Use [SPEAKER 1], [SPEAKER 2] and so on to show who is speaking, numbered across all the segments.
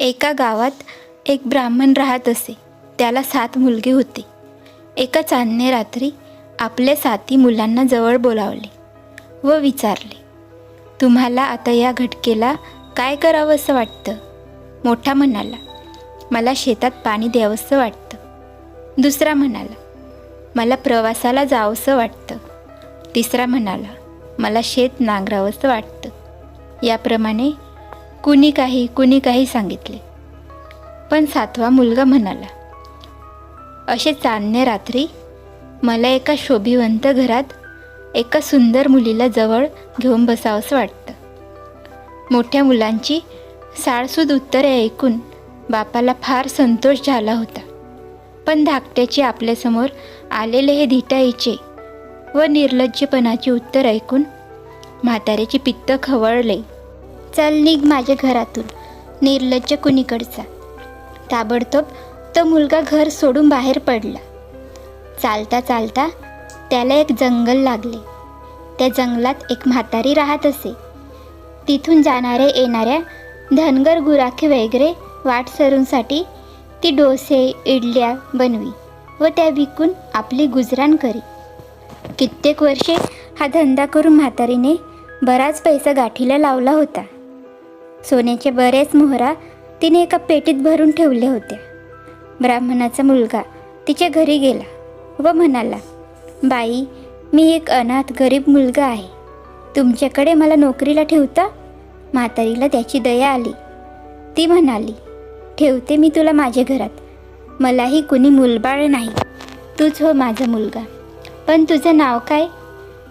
[SPEAKER 1] एका गावात एक ब्राह्मण राहत असे. त्याला सात मुलगे होते. एका चांदणे रात्री आपल्या साती मुलांना जवळ बोलावले व विचारले तुम्हाला आता या घटकेला काय करावं असं वाटतं? मोठा म्हणाला मला शेतात पाणी द्यावंसं वाटतं. दुसरा म्हणाला मला प्रवासाला जावंसं वाटतं. तिसरा म्हणाला मला शेत नांगरावंसं वाटतं. याप्रमाणे कुणी काही कुणी काही सांगितले. पण सातवा मुलगा म्हणाला असे चांदणे रात्री मला एका शोभिवंत घरात एका सुंदर मुलीला जवळ घेऊन बसावंसं वाटतं. मोठ्या मुलांची साळसूद उत्तरे ऐकून बापाला फार संतोष झाला होता. पण धाकट्याचे आपल्यासमोर आलेले हे धिटाईचे व निर्लज्जपणाचे उत्तर ऐकून म्हाताऱ्याचे पित्त खवळले. चल निघ माझ्या घरातून. निर्लज्ज कुणीकडचा. ताबडतोब तो मुलगा घर सोडून बाहेर पडला. चालता चालता त्याला एक जंगल लागले. त्या जंगलात एक म्हातारी राहत असे. तिथून जाणाऱ्या येणाऱ्या धनगर गुराखे वगैरे वाट सरूंसाठी ती डोसे इडल्या बनवी व त्या विकून आपली गुजराण करी. कित्येक वर्षे हा धंदा करून म्हातारीने बराच पैसा गाठीला लावला होता. सोन्याचे बरेच मोहरा तिने एका पेटीत भरून ठेवल्या होत्या ब्राह्मणाचा मुलगा तिच्या घरी गेला व म्हणाला बाई मी एक अनाथ गरीब मुलगा आहे. तुमच्याकडे मला नोकरीला ठेवता? म्हातारीला त्याची दया आली. ती म्हणाली ठेवते मी तुला माझ्या घरात. मलाही कुणी मुलबाळ नाही. तूच हो माझा मुलगा. पण तुझं नाव काय?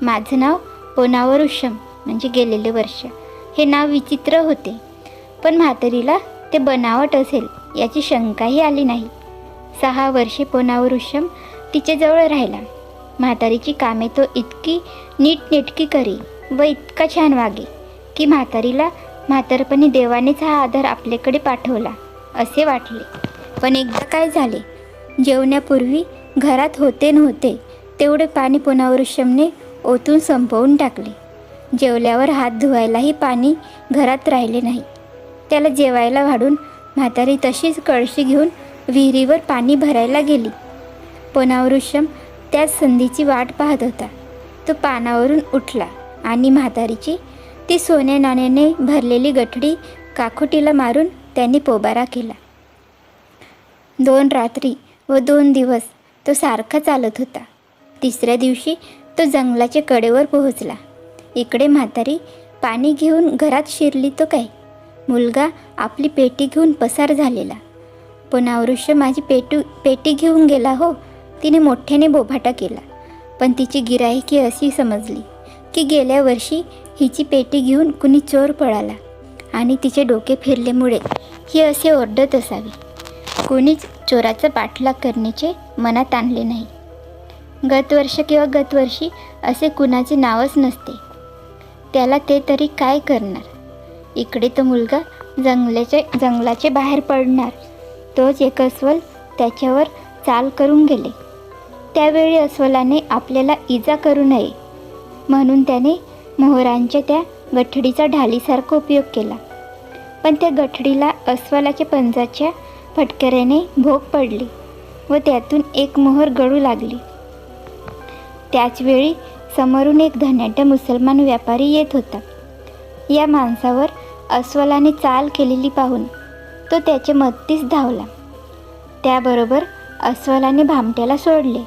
[SPEAKER 1] माझं नाव पोनावरुषम म्हणजे गेलेले वर्ष. हे नाव विचित्र होते. पण म्हातारीला ते बनावट असेल याची शंकाही आली नाही. सहा वर्षे पोनावरुषम तिच्याजवळ राहिला. म्हातारीची कामे तो इतकी नीटनेटकी करी व इतका छान वागे की म्हातारीला म्हातारपणी देवानेच हा आधार आपल्याकडे पाठवला असे वाटले. पण एकदा काय झाले? जेवण्यापूर्वी घरात होते नव्हते तेवढे पाणी पुनावृषमने ओतून संपवून टाकले. जेवल्यावर हात धुवायलाही पाणी घरात राहिले नाही. त्याला जेवायला वाढून म्हातारी तशीच कळशी घेऊन विहिरीवर पाणी भरायला गेली. पुनावृषम त्याच संधीची वाट पाहत होता. तो पानावरून उठला आणि म्हातारीची ती सोन्या नाण्याने भरलेली गठडी काखोटीला मारून त्यांनी पोबारा केला. दोन रात्री व दोन दिवस तो सारखा चालत होता. तिसऱ्या दिवशी तो जंगलाच्या कडेवर पोहोचला. इकडे म्हातारी पाणी घेऊन घरात शिरली तो काय? मुलगा आपली पेटी घेऊन पसार झालेला. पुनावृष्य माझी पेटू पेटी घेऊन गेला हो तिने मोठ्याने बोभाटा केला. पण तिची गिरायकी अशी समजली की गेल्या वर्षी हिची पेटी घेऊन कुणी चोर पळाला आणि तिचे डोके फिरल्यामुळे ही असे ओरडत असावी. कोणीच चोराचा पाठलाग करण्याचे मनात आणले नाही. गतवर्ष किंवा गतवर्षी असे कुणाचे नावच नसते. त्याला ते तरी काय करणार? इकडे तो मुलगा जंगलाचे जंगलाचे बाहेर पडणार. तोच एक अस्वल त्याच्यावर चाल करून गेले. त्यावेळी अस्वलाने आपल्याला इजा करू नये म्हणून त्याने मोहरांच्या त्या गठडीचा ढालीसारखा उपयोग केला. पण त्या गठडीला अस्वलाच्या पंजाच्या फटकऱ्याने भोग पडली व त्यातून एक मोहर गळू लागली. त्याचवेळी समोरून एक धनाढ्य मुसलमान व्यापारी येत होता. या माणसावर अस्वलाने चाल केलेली पाहून तो त्याच्या मदतीस धावला. त्याबरोबर अस्वलाने भामट्याला सोडले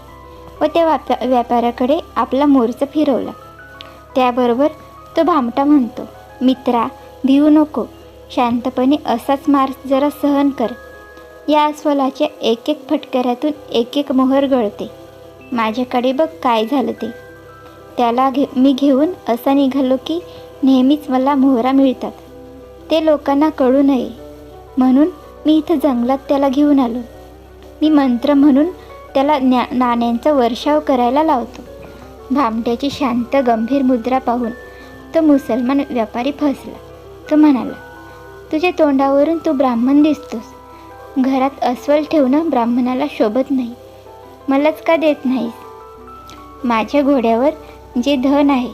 [SPEAKER 1] व त्या व्यापा व्यापाऱ्याकडे आपला मोर्चा फिरवला. त्याबरोबर तो भामटा म्हणतो मित्रा भिवू नको. शांतपणे असाच मार जरा सहन कर. या अस्वलाच्या एक एक फटकऱ्यातून एक एक मोहर गळते. माझ्याकडे बघ काय झालं ते. त्याला घे मी घेऊन असा निघालो की नेहमीच मला मोहरा मिळतात. ते लोकांना कळू नये. म्हणून मी इथं जंगलात त्याला घेऊन आलो. मी मंत्र म्हणून त्याला न्या नाण्यांचा वर्षाव करायला लावतो. भामट्याची शांत गंभीर मुद्रा पाहून तो मुसलमान व्यापारी फसला. तो म्हणाला तुझ्या तोंडावरून तू ब्राह्मण दिसतोस. घरात अस्वल ठेवणं ब्राह्मणाला शोभत नाही. मलाच का देत नाहीस? माझ्या घोड्यावर जे धन आहे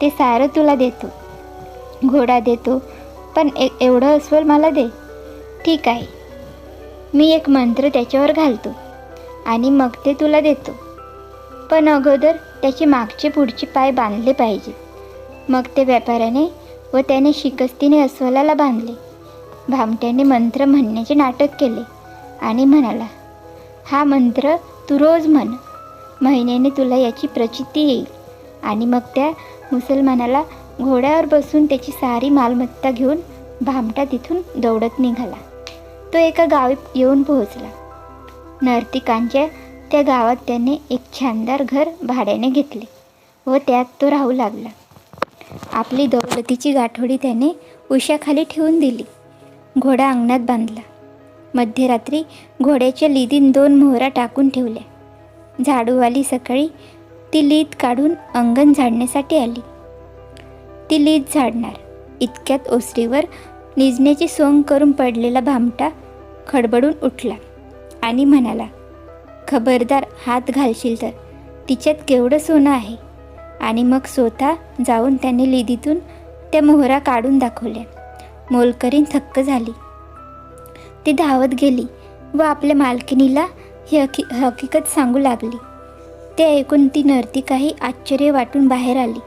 [SPEAKER 1] ते सारं तुला देतो. घोडा देतो पण ए एवढं अस्वल मला दे. ठीक आहे. मी एक मंत्र त्याच्यावर घालतो आणि मग ते तुला देतो. पण अगोदर त्याचे मागचे पुढचे पाय बांधले पाहिजे. मग ते व्यापाऱ्याने व त्याने शिकस्तीने अस्वलाला बांधले. भामट्याने मंत्र म्हणण्याचे नाटक केले आणि म्हणाला हा मंत्र तू रोज म्हण. महिन्याने तुला याची प्रचिती येईल. आणि मग त्या मुसलमानाला घोड्यावर बसून त्याची सारी मालमत्ता घेऊन भामटा तिथून दौडत निघाला. तो एका गावी येऊन पोहोचला. नर्तिकांच्या त्या गावात त्याने एक छानदार घर भाड्याने घेतले व त्यात तो राहू लागला. आपली दौलतीची गाठोडी त्याने उशाखाली ठेवून दिली. घोडा अंगणात बांधला. मध्यरात्री घोड्याच्या लिदीन दोन मोहरा टाकून ठेवल्या. झाडूवाली सकाळी ती लीत काढून अंगण झाडण्यासाठी आली. ती लीद झाडणार. इतक्यात ओसरीवर निजण्याची सोंग करून पडलेला भामटा खडबडून उठला आणि म्हणाला खबरदार हात घालशील तर. तिच्यात केवढं सोनं आहे? आणि मग स्वतः जाऊन त्याने लिदीतून त्या मोहरा काढून दाखवल्या. मोलकरीन थक्क झाली. ती धावत गेली व आपल्या मालकिनीला ही हकी हकीकत सांगू लागली. ते ऐकून ती नर्तिकाही आश्चर्य वाटून बाहेर आली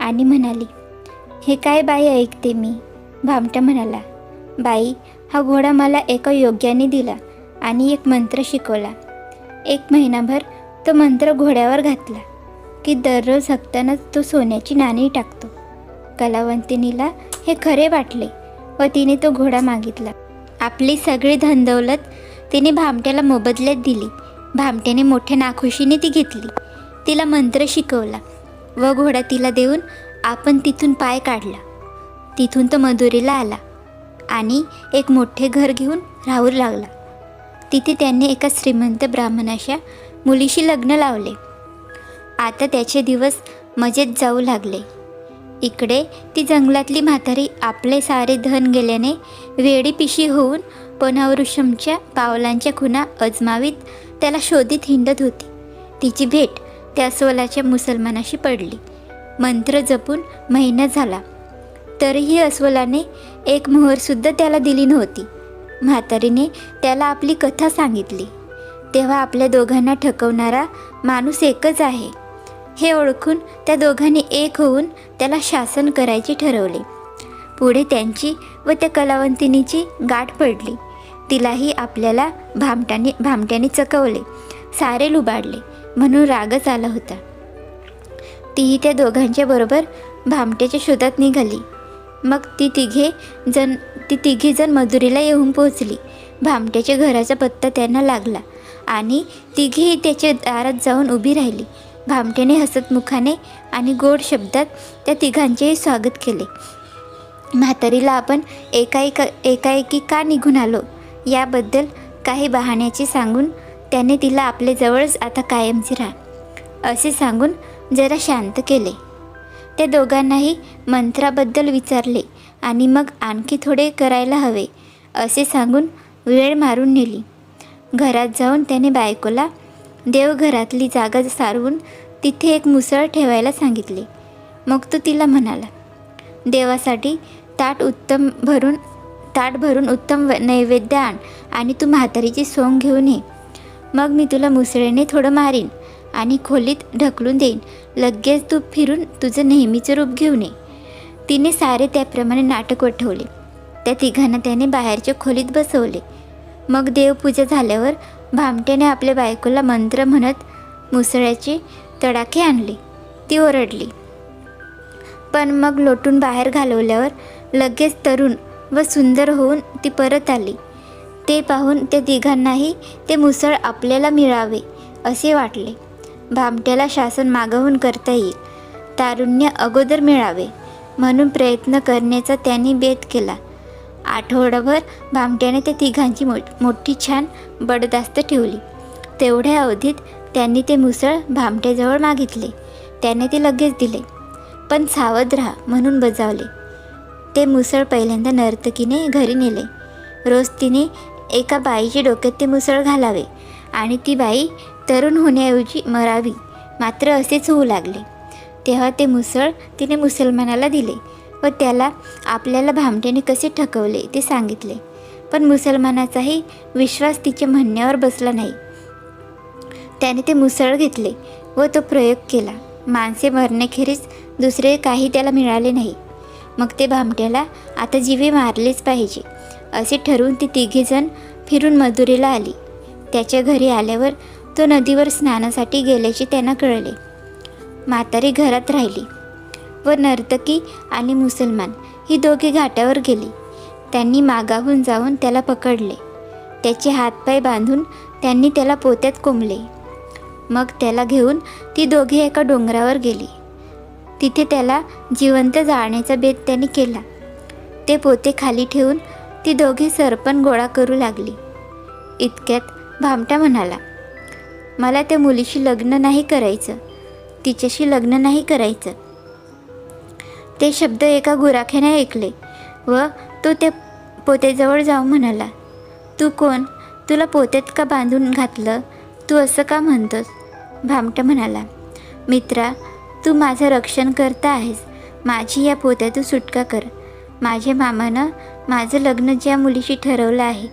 [SPEAKER 1] आणि म्हणाली हे काय बाई ऐकते मी? भामटा म्हणाला बाई हा घोडा मला एका योग्याने दिला आणि एक मंत्र शिकवला. एक महिनाभर तो मंत्र घोड्यावर घातला की दररोज हक्तानाच तो सोन्याची नाणी टाकतो. कलावंतिनीला हे खरे वाटले व तिने तो घोडा मागितला. आपली सगळी धनदौलत तिने भामट्याला मोबदल्यात दिली. भामट्याने मोठ्या नाखुशीने ती घेतली. तिला मंत्र शिकवला व घोडा तिला देऊन आपण तिथून पाय काढला. तिथून तो मधुरीला आला आणि एक मोठे घर घेऊन राहू लागला. तिथे त्यांनी एका श्रीमंत ब्राह्मणाच्या मुलीशी लग्न लावले. आता त्याचे दिवस मजेत जाऊ लागले. इकडे ती जंगलातली म्हातारी आपले सारे धन गेल्याने वेडी पिशी होऊन पनावृषमच्या पावलांच्या खुणा अजमावीत त्याला शोधित हिंडत होती. तिची भेट त्या अस्वलाच्या मुसलमानाशी पडली. मंत्र जपून महिना झाला. तरीही अस्वलाने एक मोहरसुद्धा त्याला दिली नव्हती. म्हातारीने त्याला आपली कथा सांगितली. तेव्हा आपल्या दोघांना ठकवणारा माणूस एकच आहे. हे ओळखून त्या दोघांनी एक होऊन त्याला शासन करायचे ठरवले. पुढे त्यांची व त्या कलावंतिनीची गाठ पडली. तिलाही आपल्याला भामट्याने भामट्याने चकवले. सारे लुबाडले. म्हणून रागच आला होता. तीही त्या दोघांच्या बरोबर भामट्याच्या शोधात निघाली. मग ती तिघे जण ती तिघे जण मजुरीला येऊन पोहोचली. भामट्याच्या घराचा पत्ता त्यांना लागला आणि तिघेही त्याच्या दारात जाऊन उभी राहिली. भामट्याने हसतमुखाने आणि गोड शब्दात त्या तिघांचेही स्वागत केले. म्हातारीला आपण एकाएक एकाएकी का निघून आलो? याबद्दल काही बहाण्याचे सांगून त्याने तिला आपले जवळच आता कायमचे राहा असे सांगून जरा शांत केले. त्या दोघांनाही मंत्राबद्दल विचारले आणि मग आणखी थोडे करायला हवे असे सांगून वेळ मारून नेली. घरात जाऊन त्याने बायकोला देवघरातली जागा सारवून तिथे एक मुसळ ठेवायला सांगितले. मग तो तिला म्हणाला देवासाठी ताट उत्तम भरून ताट भरून उत्तम व- नैवेद्य आण आणि तू म्हातारीची सोंग घेऊन ये. मग मी तुला मुसळेने थोडं मारीन आणि खोलीत ढकलून देईन. लगेच तू फिरून तुझं नेहमीचं रूप घेऊन ये. तिने सारे त्याप्रमाणे नाटक वठवले. त्या तिघांना त्याने बाहेरच्या खोलीत बसवले. मग देवपूजा झाल्यावर भामट्याने आपल्या बायकोला मंत्र म्हणत मुसळ्याचे तडाखे आणले. ती ओरडली. पण मग लोटून बाहेर घालवल्यावर लगेच तरुण व सुंदर होऊन ती परत आली. ते पाहून त्या तिघांनाही ते मुसळ आपल्याला मिळावे असे वाटले. भामट्याला शासन मागवून करता येईल. तारुण्य अगोदर मिळावे म्हणून प्रयत्न करण्याचा त्यांनी बेत केला. आठवडाभर भामट्याने त्या तिघांची मो मोठी छान बडदास्त ठेवली. तेवढ्या अवधीत त्यांनी ते मुसळ भामट्याजवळ मागितले. त्याने ते लगेच दिले. पण सावध राहा म्हणून बजावले. ते मुसळ पहिल्यांदा नर्तकीने घरी नेले. रोज तिने एका बाईच्या डोक्यात ते मुसळ घालावे आणि ती बाई तरुण होण्याऐवजी मरावी. मात्र असेच होऊ लागले. तेव्हा ते मुसळ तिने मुसलमानाला दिले व त्याला आपल्याला भामट्याने कसे ठकवले ते सांगितले. पण मुसलमानाचाही विश्वास तिच्या म्हणण्यावर बसला नाही. त्याने ते मुसळ घेतले व तो प्रयोग केला. माणसे मरण्याखेरीज दुसरे काही त्याला मिळाले नाही. मग ते भामट्याला आता जीवे मारलेच पाहिजे. असे ठरवून ती तिघेजण फिरून मधुरेला आली. त्याच्या घरी आल्यावर तो नदीवर स्नानासाठी गेल्याचे त्यांना कळले. म्हातारी घरात राहिली. व नर्तकी आणि मुसलमान ही दोघे घाटावर गेली. त्यांनी मागाहून जाऊन त्याला पकडले. त्याचे हातपाय बांधून त्यांनी त्याला पोत्यात कोंबले. मग त्याला घेऊन ती दोघे एका डोंगरावर गेली. तिथे त्याला जिवंत जाळण्याचा बेत त्याने केला. ते पोते खाली ठेवून ती दोघे सरपण गोळा करू लागली. इतक्यात भामटा म्हणाला मला त्या मुलीशी लग्न नाही करायचं. तिच्याशी लग्न नाही करायचं. ते शब्द एका गुराख्याने ऐकले व तो त्या पोत्याजवळ जाऊन म्हणाला तू कोण? तुला पोत्यात का बांधून घातलं? तू असं का म्हणतोस? भामटा म्हणाला मित्रा तू माझं रक्षण करता आहेस. माझी या पोत्यातून सुटका कर. माझ्या मामानं माझं लग्न ज्या मुलीशी ठरवलं आहे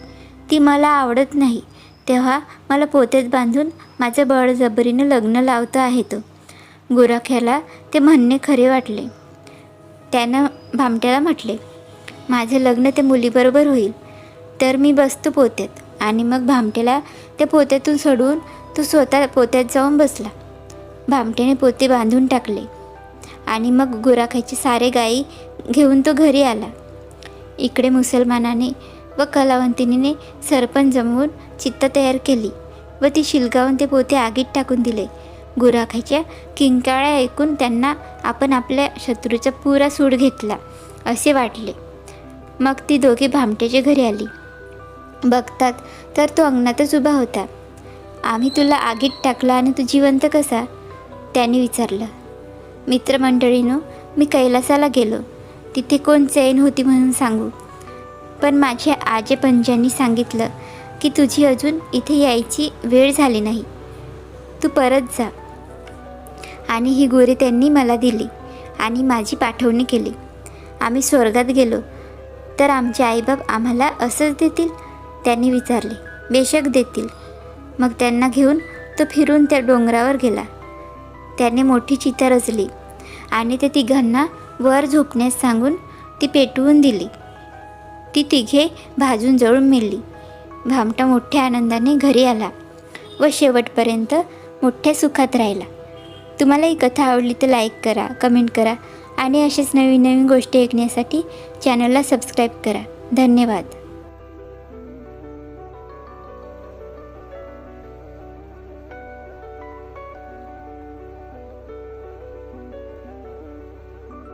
[SPEAKER 1] ती मला आवडत नाही. तेव्हा मला पोत्यात बांधून माझं बळजबरीनं लग्न लावतो आहे तो गोराख्याला ते म्हणणे खरे वाटले. त्यानं भामट्याला म्हटले माझं लग्न त्या मुलीबरोबर होईल. तर मी बसतो पोत्यात. आणि मग भामट्याला त्या पोत्यातून सोडून तो स्वतः पोत्यात जाऊन बसला. भामट्याने पोते बांधून टाकले. आणि मग गुराखाचे सारे गायी घेऊन तो घरी आला. इकडे मुसलमानाने व कलावंतिनीने सरपण जमवून चित्त तयार केली व ती शिलगावून ते पोते आगीत टाकून दिले. गुराखाच्या किंकाळ्या ऐकून त्यांना आपण आपल्या शत्रूचा पुरा सूड घेतला असे वाटले. मग ती दोघे भामट्याच्या घरी आली. बघतात तर तो अंगणातच उभा होता. आम्ही तुला आगीत टाकला आणि तू जिवंत कसा? त्याने विचारलं मित्रमंडळीनं मी कैलासाला गेलो. तिथे कोण चैन होती म्हणून सांगू. पण माझ्या आजे पंजांनी सांगितलं की तुझी अजून इथे यायची वेळ झाली नाही. तू परत जा. आणि ही गोरी त्यांनी मला दिली आणि माझी पाठवणी केली. आम्ही स्वर्गात गेलो. तर आमचे आईबाप आम्हाला असंच देतील? त्यांनी विचारले. बेशक देतील. मग त्यांना घेऊन तो फिरून त्या डोंगरावर गेला. त्याने मोठी चिता रचली आणि ते तिघांना वर झोपण्यास सांगून ती पेटवून दिली. ती तिघे भाजून जळून मेली. भामटा मोठ्या आनंदाने घरी आला व शेवटपर्यंत मोठ्या सुखात राहिला. तुम्हाला ही कथा आवडली तर लाईक करा कमेंट करा आणि असेच नवीन नवीन गोष्टी ऐकण्यासाठी चॅनलला सबस्क्राईब करा. धन्यवाद.